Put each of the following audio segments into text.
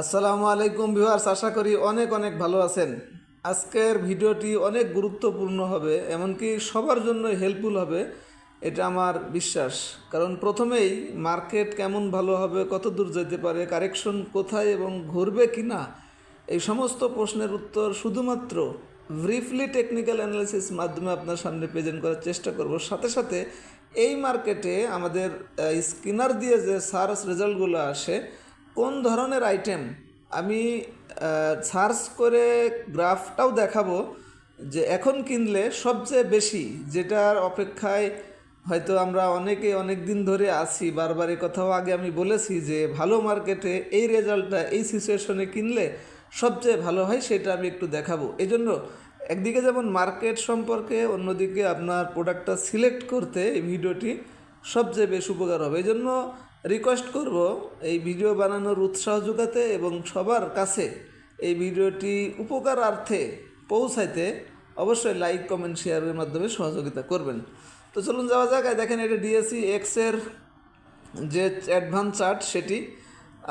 আসসালামু আলাইকুম ভিউয়ার্স, আশা করি অনেক অনেক ভালো আছেন। আজকের ভিডিওটি অনেক গুরুত্বপূর্ণ হবে, এমনকি সবার জন্য হেল্পফুল হবে, এটা আমার বিশ্বাস। কারণ প্রথমেই মার্কেট কেমন ভালো হবে, কত দূর যেতে পারে কারেকশন কোথায় এবং ঘুরবে কি না এই সমস্ত প্রশ্নের উত্তর শুধুমাত্র ব্রিফলি টেকনিক্যাল অ্যানালিসিস মাধ্যমে আপনার সামনে প্রেজেন্ট করার চেষ্টা করব। সাথে সাথে এই মার্কেটে আমাদের স্কিনার দিয়ে যে সার্চ রেজাল্টগুলো আসে কোন ধরনের আইটেম আমি সার্চ করে গ্রাফটাও দেখাবো যে এখন কিনলে সবচেয়ে বেশি যেটার অপেক্ষায় হয়তো আমরা অনেকে অনেক দিন ধরে আছি, বারবার কথাও আগে আমি বলেছি যে ভালো মার্কেটে এই রেজাল্টটা এই সিচুয়েশনে কিনলে সবচেয়ে ভালো হয় সেটা আমি একটু দেখাবো। এই জন্য একদিকে যেমন মার্কেট সম্পর্কে, অন্যদিকে আপনার প্রোডাক্টটা সিলেক্ট করতে এই ভিডিওটি সবচেয়ে বেশ উপকার হবে। এই জন্য রিকোয়েস্ট করব এই ভিডিও বানানোর উৎসাহ যোগাতে এবং সবার কাছে এই ভিডিওটি উপকার অর্থে পৌঁছাইতে অবশ্যই লাইক কমেন্ট শেয়ারের মাধ্যমে সহযোগিতা করবেন। তো চলুন যাওয়া যাক। দেখেন এটা ডিএসসি এক্সের যে অ্যাডভান্স চার্ট সেটি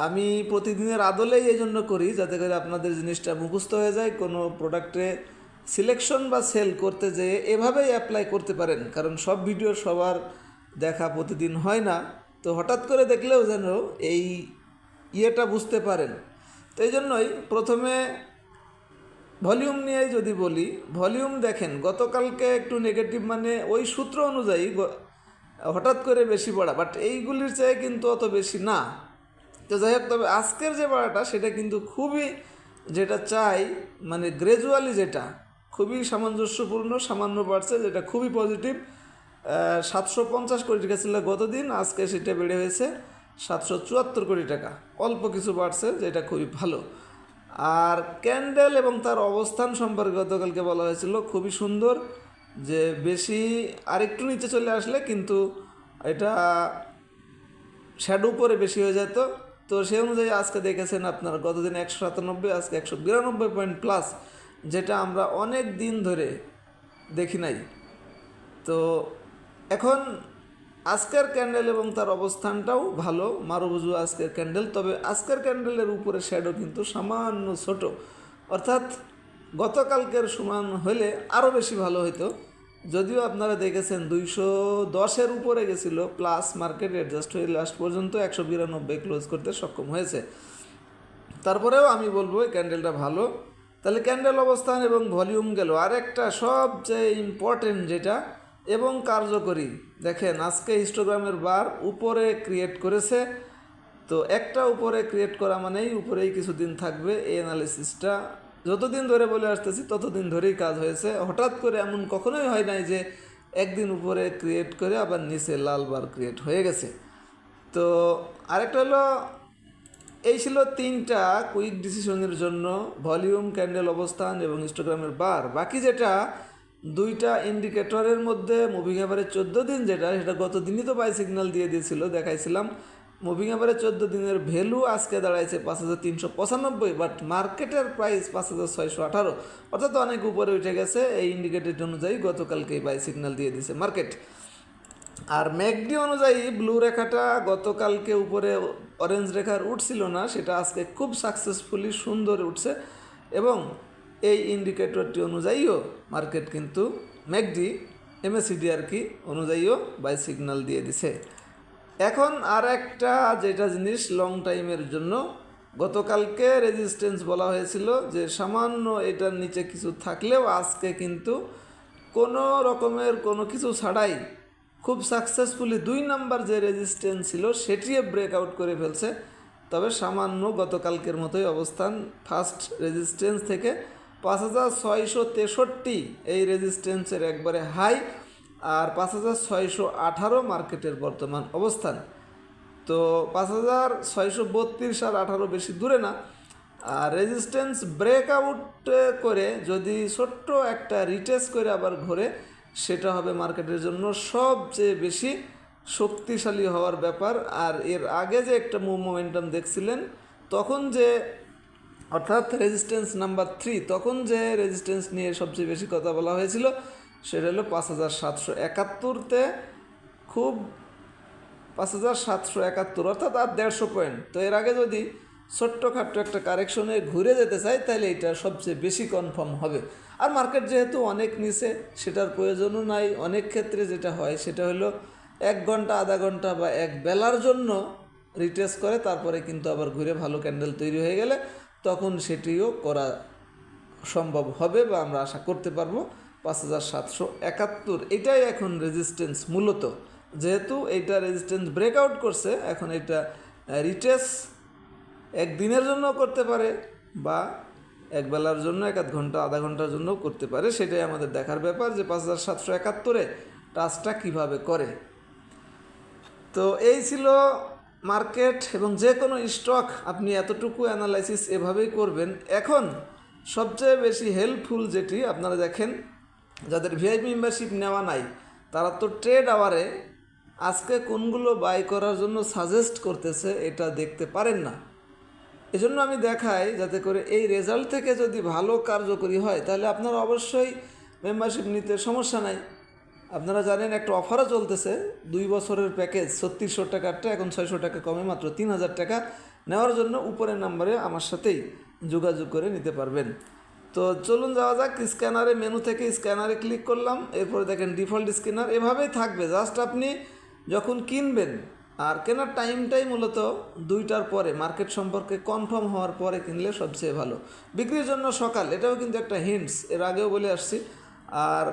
আমি প্রতিদিনের আদলেই এই জন্য করি যাতে করে আপনাদের জিনিসটা মুখস্থ হয়ে যায়। কোনো প্রোডাক্টে সিলেকশন বা সেল করতে যেয়ে এভাবেই অ্যাপ্লাই করতে পারেন। কারণ সব ভিডিও সবার দেখা প্রতিদিন হয় না। তো হঠাৎ করে দেখলেও যেন এই ইয়েটা বুঝতে পারেন। তো এই জন্যই প্রথমে ভলিউম নিয়ে যদি বলি, ভলিউম দেখেন, গতকালকে একটু নেগেটিভ মানে ওই সূত্র অনুযায়ী হঠাৎ করে বেশি বাড়া বাট এইগুলির চেয়ে কিন্তু অত বেশি না। তো যাই হোক, তবে আজকের যে বাড়াটা, সেটা কিন্তু খুবই যেটা চাই মানে গ্রাজুয়ালি যেটা, খুবই সামঞ্জস্যপূর্ণ, সামান্য বাড়ছে, যেটা খুবই পজিটিভ সাতশো পঞ্চাশ কোটি টাকা ছিল গতদিন, আজকে সেটা বেড়ে হয়েছে সাতশো চুয়াত্তর কোটি টাকা। অল্প কিছু বাড়ছে, যেটা খুবই ভালো। আর ক্যান্ডেল এবং তার অবস্থান সম্পর্কে গতকালকে বলা হয়েছিল, খুবই সুন্দর, যে বেশি আরেকটু নিচে চলে আসলে কিন্তু এটা শ্যাডো উপরে বেশি হয়ে যেত তো। সেই অনুযায়ী আজকে দেখেছেন আপনার, গতদিন একশো সাতানব্বই, আজকে একশো বিরানব্বই পয়েন্ট প্লাস, যেটা আমরা অনেক দিন ধরে দেখি নাই। তো এখন আজকের ক্যান্ডেল এবং তার অবস্থানটাও ভালো। মারুবুজু আজকের ক্যান্ডেল, তবে আজকের ক্যান্ডেলের উপরে শ্যাডো কিন্তু সামান্য ছোট। অর্থাৎ গতকালকের সমান হলে আরও বেশি ভালো হতো যদিও আপনারা দেখেছেন দুইশো দশের উপরে গেছিল, প্লাস মার্কেট অ্যাডজাস্ট হয়ে লাস্ট পর্যন্ত একশো বিরানব্বই ক্লোজ করতে সক্ষম হয়েছে। তারপরেও আমি বলব এই ক্যান্ডেলটা ভালো। তাহলে ক্যান্ডেল অবস্থান এবং ভলিউম গেল। আরেকটা সবচেয়ে ইম্পর্টেন্ট যেটা এবং কার্যকরী। দেখেন, আজকে হিস্টোগ্রামের বার উপরে ক্রিয়েট করেছে। তো একটা উপরে ক্রিয়েট করা মানেই উপরেই কিছুদিন থাকবে এই অ্যানালিসিসটা যতদিন ধরে বলে আসতেছি, ততদিন ধরেই কাজ হয়েছে। হঠাৎ করে এমন কখনোই হয় নাই যে একদিন উপরে ক্রিয়েট করে আবার নিচে লাল বার ক্রিয়েট হয়ে গেছে। তো আরেকটা হলো, এই ছিল তিনটা কুইক ডিসিশনের জন্য ভলিউম ক্যান্ডেল অবস্থান এবং হিস্টোগ্রামের বার। বাকি যেটা দুইটা ইন্ডিকেটরের মধ্যে মুভিং অ্যাভারেজ চোদ্দ দিন যেটা, সেটা গত দিনই তো বাই সিগন্যাল দিয়ে দিয়েছিল, দেখাইছিলাম। মুভিং অ্যাভারেজ চোদ্দ দিনের ভ্যালু আজকে দাঁড়াইছে পাঁচ হাজার তিনশো পঁচানব্বই বাট মার্কেটের প্রাইস পাঁচ হাজার ছয়শো আঠারো। অর্থাৎ অনেক উপরে উঠে গেছে এই ইন্ডিকেটর অনুযায়ী গতকালকেই বাই সিগন্যাল দিয়ে দিয়েছে মার্কেট আর ম্যাকডি অনুযায়ী ব্লু রেখাটা গতকালকে উপরে অরেঞ্জ রেখার উঠছিল না, সেটা আজকে খুব সাকসেসফুলি সুন্দর উঠছে। এবং এই ইন্ডিকেটরটি অনুযায়ীও মার্কেট কিন্তু ম্যাকডি এমএসিডি আর কি অনুযায়ীও বাই সিগন্যাল দিয়ে দিছে। এখন আর একটা যেটা জিনিস লং টাইমের জন্য, গতকালকে রেজিস্ট্যান্স বলা হয়েছিল যে সামান্য এটার নিচে কিছু থাকলেও আজকে কিন্তু কোনো রকমের কোনো কিছু ছাড়াই খুব সাকসেসফুলি দুই নাম্বার যে রেজিস্ট্যান্স ছিল, সেটিও ব্রেকআউট করে ফেলছে। তবে সামান্য গতকালকের মতোই অবস্থান ফার্স্ট রেজিস্ট্যান্স থেকে পাঁচ হাজার ছয়শো তেষট্টি এই রেজিস্ট্যান্সের একবারে হাই আর পাঁচ হাজার ছয়শো আঠারো মার্কেটের বর্তমান অবস্থান। তো পাঁচ হাজার ছয়শো বত্রিশ আর আঠারো বেশি দূরে না। আর রেজিস্ট্যান্স ব্রেকআউট করে যদি ছোট্ট একটা রিটেস্ট করে আবার ঘোরে, সেটা হবে মার্কেটের জন্য সবচেয়ে বেশি শক্তিশালী হওয়ার ব্যাপার। আর এর আগে যে একটা মুভ মোমেন্টাম দেখছিলেন, তখন যে অর্থাৎ রেজিস্ট্যান্স নাম্বার থ্রি তখন যে রেজিস্ট্যান্স নিয়ে সবচেয়ে বেশি কথা বলা হয়েছিল, সেটা হলো পাঁচ হাজার সাতশো একাত্তরতে খুব পাঁচ হাজার সাতশো একাত্তর, অর্থাৎ আর দেড়শো পয়েন্ট তো এর আগে যদি ছোট্টখাট্ট একটা কারেকশনে ঘুরে যেতে চায় তাহলে এটা সবচেয়ে বেশি কনফার্ম হবে। আর মার্কেট যেহেতু অনেক নিচে, সেটার প্রয়োজনও নাই। অনেক ক্ষেত্রে যেটা হয়, সেটা হলো এক ঘণ্টা, আধা ঘণ্টা বা এক বেলার জন্য রিটেস্ট করে, তারপরে কিন্তু আবার ঘুরে ভালো ক্যান্ডেল তৈরি হয়ে গেলে তখন সেটিও করা সম্ভব হবে বা আমরা আশা করতে পারব পাঁচ হাজার সাতশো একাত্তর। এটাই এখন রেজিস্ট্যান্স মূলত। যেহেতু এইটা রেজিস্ট্যান্স ব্রেকআউট করছে, এখন এটা রিটেস একদিনের জন্য করতে পারে বা এক বেলার জন্য, এক আধ ঘণ্টা, আধা ঘণ্টার জন্য করতে পারে। সেটাই আমাদের দেখার ব্যাপার যে পাঁচ হাজার সাতশো একাত্তরে টাচটা কীভাবে করে। তো এই ছিল মার্কেট এবং যে কোনো স্টক আপনি এতটুকু অ্যানালাইসিস এভাবেই করবেন। এখন সবচেয়ে বেশি হেল্পফুল যেটি আপনারা দেখেন, যাদের ভিআইপি মেম্বারশিপ নেওয়া নাই, তারা তো ট্রেড আওয়ারে আজকে কোনগুলো বাই করার জন্য সাজেস্ট করতেছে এটা দেখতে পারেন না। এজন্য আমি দেখাই যাতে করে এই রেজাল্ট থেকে যদি ভালো কার্যকরী হয়, তাহলে আপনারা অবশ্যই মেম্বারশিপ নিতে সমস্যা নাই। আপনারা জানেন একটা অফারও চলতেছে। দুই বছরের প্যাকেজ ছত্রিশশো টাকারটা, এখন ছয়শো টাকা কমে মাত্র তিন হাজার টাকা। নেওয়ার জন্য উপরের নাম্বারে আমার সাথেই যোগাযোগ করে নিতে পারবেন। তো চলুন যাওয়া যাক, স্ক্যানারে, মেনু থেকে স্ক্যানারে ক্লিক করলাম। এরপরে দেখেন ডিফল্ট স্ক্যানার, এভাবেই থাকবে। জাস্ট আপনি যখন কিনবেন, আর কেনার টাইমটাই মূলত দুইটার পরে, মার্কেট সম্পর্কে কনফার্ম হওয়ার পরে কিনলে সবচেয়ে ভালো। বিক্রির জন্য সকাল, এটাও কিন্তু একটা হিন্টস এর আগেও বলে আসছি। আর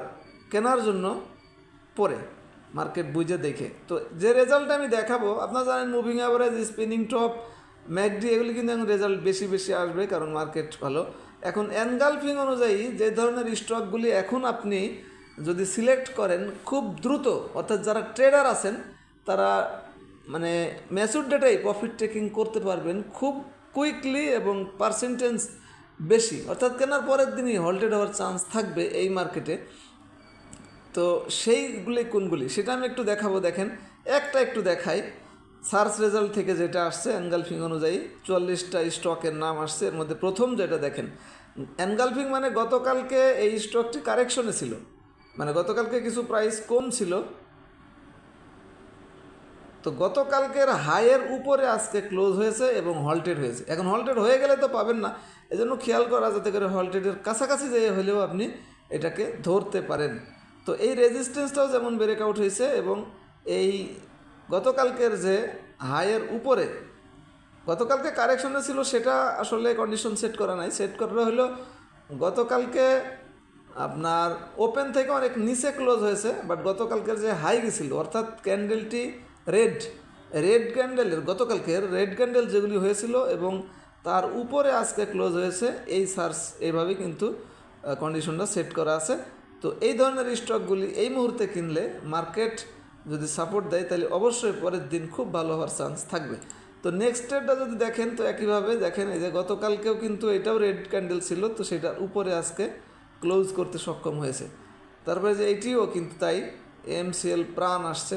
কেনার জন্য পরে মার্কেট বুঝে দেখে। তো যে রেজাল্ট আমি দেখাবো, আপনারা জানেন moving average spinning top MACD এগুলি কিন্তু এখন রেজাল্ট বেশি বেশি আসবে কারণ মার্কেট ভালো। এখন অ্যানগালফিং অনুযায়ী যে ধরনের স্টকগুলি এখন আপনি যদি সিলেক্ট করেন, খুব দ্রুত, অর্থাৎ যারা ট্রেডার আছেন, তারা মানে ম্যাচুর ডেটাই প্রফিট টেকিং করতে পারবেন খুব কুইকলি এবং পার্সেন্টেজ বেশি। অর্থাৎ কেনার পরের দিনই হল্টেড হওয়ার চান্স থাকবে এই মার্কেটে তো সেইগুলি কোনগুলি? সেটা আমি একটু দেখাবো, দেখেন। একটা একটু দেখাই। সার্চ রেজাল্ট থেকে যেটা আসছে অ্যানগালফিং অনুযায়ী চুয়াল্লিশটা স্টকের নাম আসছে। এর মধ্যে প্রথম যেটা দেখেন অ্যানগালফিং মানে গতকালকে এই স্টকটি কারেকশনে ছিল। মানে গতকালকে কিছু প্রাইস কম ছিল। তো গতকালকের হাইয়ের উপরে আজকে ক্লোজ হয়েছে এবং হল্টেড হয়েছে। এখন হল্টেড হয়ে গেলে তো পাবেন না। এজন্য খেয়াল করা যাতে করে হল্টেডের কাছাকাছি যে হলেও আপনি এটাকে ধরতে পারেন। তো এই রেজিস্ট্যান্সটাও যেমন ব্রেক আউট হয়েছে এবং এই গতকালকের যে হাইয়ের উপরে, গতকালকে কারেকশনে ছিল, সেটা আসলে কন্ডিশন সেট করা নাই। সেট করা হলো, গতকালকে আপনার ওপেন থেকে অনেক নিচে ক্লোজ হয়েছে বাট গতকালকের যে হাই গেছিল, অর্থাৎ ক্যান্ডেলটি রেড রেড ক্যান্ডেলের গতকালকের রেড ক্যান্ডেল যেগুলি হয়েছিল এবং তার উপরে আজকে ক্লোজ হয়েছে, এই সার্চ এইভাবে কিন্তু কন্ডিশনটা সেট করা আছে। তো এই ধরনের স্টকগুলি এই মুহূর্তে কিনলে মার্কেট যদি সাপোর্ট দেয়, তাহলে অবশ্যই পরের দিন খুব ভালো হওয়ার চান্স থাকবে। তো নেক্সট ডেটটা যদি দেখেন, তো একইভাবে দেখেন, এই যে গতকালকেও কিন্তু এটাও রেড ক্যান্ডেল ছিল, তো সেটার উপরে আজকে ক্লোজ করতে সক্ষম হয়েছে। তারপরে যে এটিও কিন্তু তাই এমসিএল প্রাণ আসছে।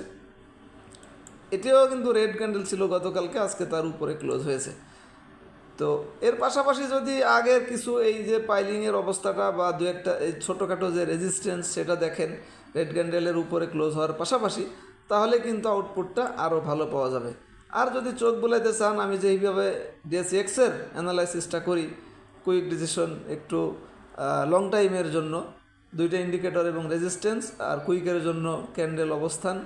এটিও কিন্তু রেড ক্যান্ডেল ছিল গতকালকে, আজকে তার উপরে ক্লোজ হয়েছে। তো এর পাশাপাশি যদি আগের কিছু এই যে পাইলিংয়ের অবস্থাটা বা দু একটা এই ছোটোখাটো যে রেজিস্ট্যান্স সেটা দেখেন রেড ক্যান্ডেলের উপরে ক্লোজ হওয়ার পাশাপাশি, তাহলে কিন্তু আউটপুটটা আরও ভালো পাওয়া যাবে। আর যদি চোখ বোলাইতে চান, আমি যেইভাবে ডিএসি এক্সের অ্যানালাইসিসটা করি কুইক ডিসিশন একটু লং টাইমের জন্য, দুইটা ইন্ডিকেটর এবং রেজিস্ট্যান্স আর কুইকের জন্য ক্যান্ডেল অবস্থান,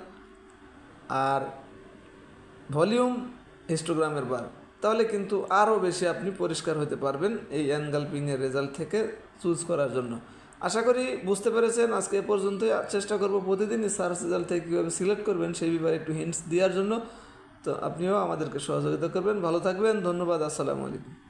আর ভলিউম হিস্টোগ্রামের বার। তাহলে কিন্তু আরও বেশি আপনি পরিষ্কার হতে পারবেন এই অ্যানগালপিংয়ের রেজাল্ট থেকে চুজ করার জন্য। আশা করি বুঝতে পেরেছেন, আজকে এ পর্যন্তই। চেষ্টা করব প্রতিদিনই সার্চ রেজাল্ট থেকে কীভাবে সিলেক্ট করবেন সেই ব্যাপারে একটু হিন্টস দেওয়ার জন্য। তো আপনিও আমাদেরকে সহযোগিতা করবেন। ভালো থাকবেন, ধন্যবাদ, আসসালামু আলাইকুম।